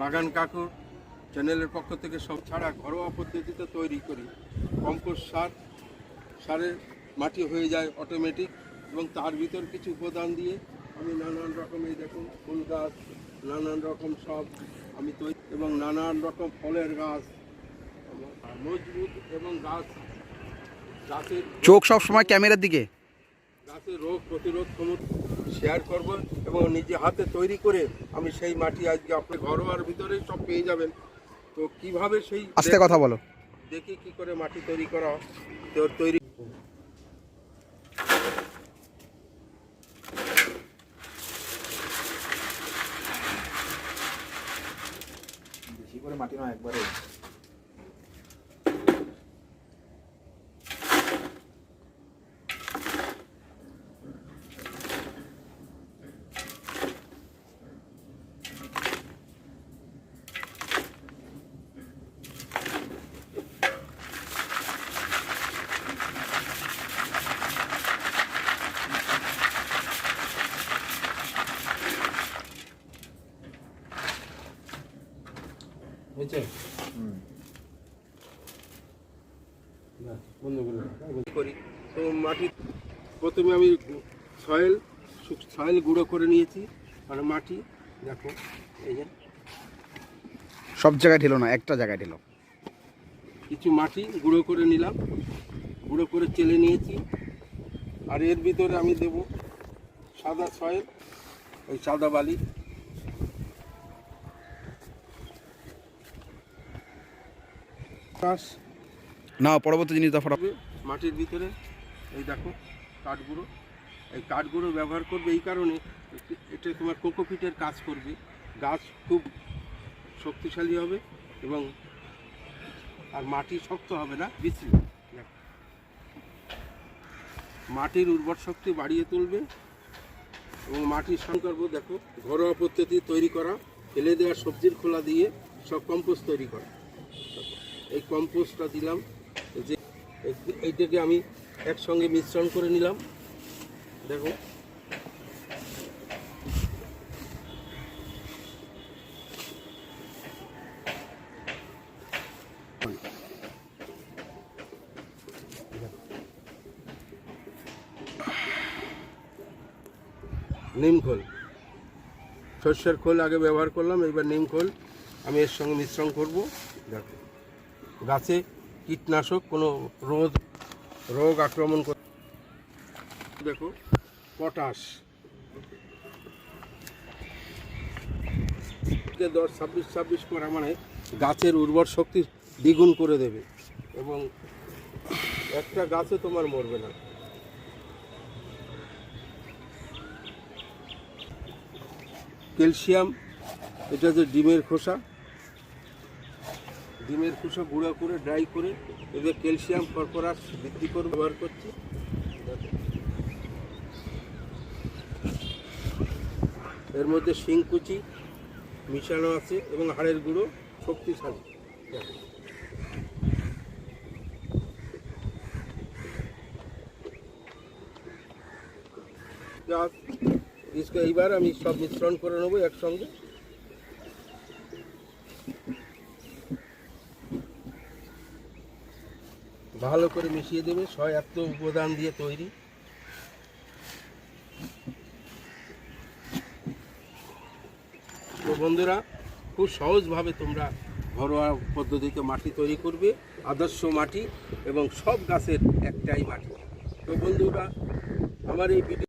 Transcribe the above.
বাগান কাকুর চ্যানেলের পক্ষ থেকে সব ছাড়া ঘরোয়া পদ্ধতিতে তৈরি করি। কম্পোস্ট সার, সারের মাটি হয়ে যায় অটোমেটিক এবং তার ভিতর কিছু উপাদান দিয়ে আমি নানান রকম এই দেখুন ফুল গাছ, নানান রকম সব আমি তৈরি এবং নানান রকম ফলের গাছ, মজবুত এবং গাছ, গাছের চোখ সব সময় ক্যামেরার দিকে। রোগ প্রতিরোধ ক্ষমতা শেয়ার করব এবং নিজে হাতে তৈরি করে আমি সেই মাটি আজকে আপনার ঘরোয়ার ভিতরেই সব পেয়ে যাবেন। তো কীভাবে সেই আস্তে কথা বলো। দেখি কি করে মাটি তৈরি করা তোর তৈরি বেশি করে মাটি না একবারে। করে করি। তো মাটি প্রথমে আমি সয়েল সয়েল গুঁড়ো করে নিয়েছি মানে মাটি দেখো এই যে। সব জায়গায় ঢেলো না একটা জায়গায় ঢেলো। কিছু মাটি গুঁড়ো করে নিলাম গুঁড়ো করে চেলে নিয়েছি। আর এর ভিতরে আমি দেব সাদা সয়েল ওই সাদা বালি। না পরবর্তী জিনিস দফা মাটির ভিতরে এই দেখো কাঠগুঁড়ো এই কাঠগুঁড়ো ব্যবহার করবে এই কারণে এটি- তোমার কোকোপিটের কাজ করবে। গাছ খুব শক্তিশালী হবে এবং আর মাটি শক্ত হবে না বিশ্রী দেখো। মাটির উর্বর শক্তি বাড়িয়ে তুলবে এবং মাটির সংকল্প দেখো ঘরোয়া পদ্ধতি তৈরি করা ফেলে দেওয়া সবজির খোলা দিয়ে সব কম্পোস্ট তৈরি করা। এই কম্পোস্টটা দিলাম। যে এইটাকে আমি একসঙ্গে মিশ্রণ করে নিলাম। দেখো। নিম খোল। সর্ষের খোল আগে ব্যবহার করলাম, এবার নিম খোল। আমি এর সঙ্গে মিশ্রণ করব। দেখো। গাছে কীটনাশক, কোনো রোগ রোগ আক্রমণ করে দেখো, পটাশ। দশ, ছাব্বিশ ছাব্বিশ করা মানে গাছের উর্বর শক্তি দ্বিগুণ করে দেবে এবং একটা গাছে তোমার মরবে না। ক্যালসিয়াম, এটা যে ডিমের খোসা ডিমের খোসা গুঁড়া করে ড্রাই করে এদের ক্যালসিয়াম ফসফরাস বৃদ্ধি করে ব্যবহার করছি এর মধ্যে শিংকুচি মিশানো আছে এবং হাড়ের গুঁড়ো শক্তিশালী দেখো। যা- इसको এইবার আমি সব মিশ্রণ করে নেবো ভালো করে মিশিয়ে দেবে ছয় এত উপাদান দিয়ে তৈরি। তো বন্ধুরা, খুব সহজভাবে তোমরা ঘরোয়া পদ্ধতিতে মাটি তৈরি করবে, আদর্শ মাটি এবং সব গাছের একটাই মাটি। তো বন্ধুরা, আমার এই ভিডিও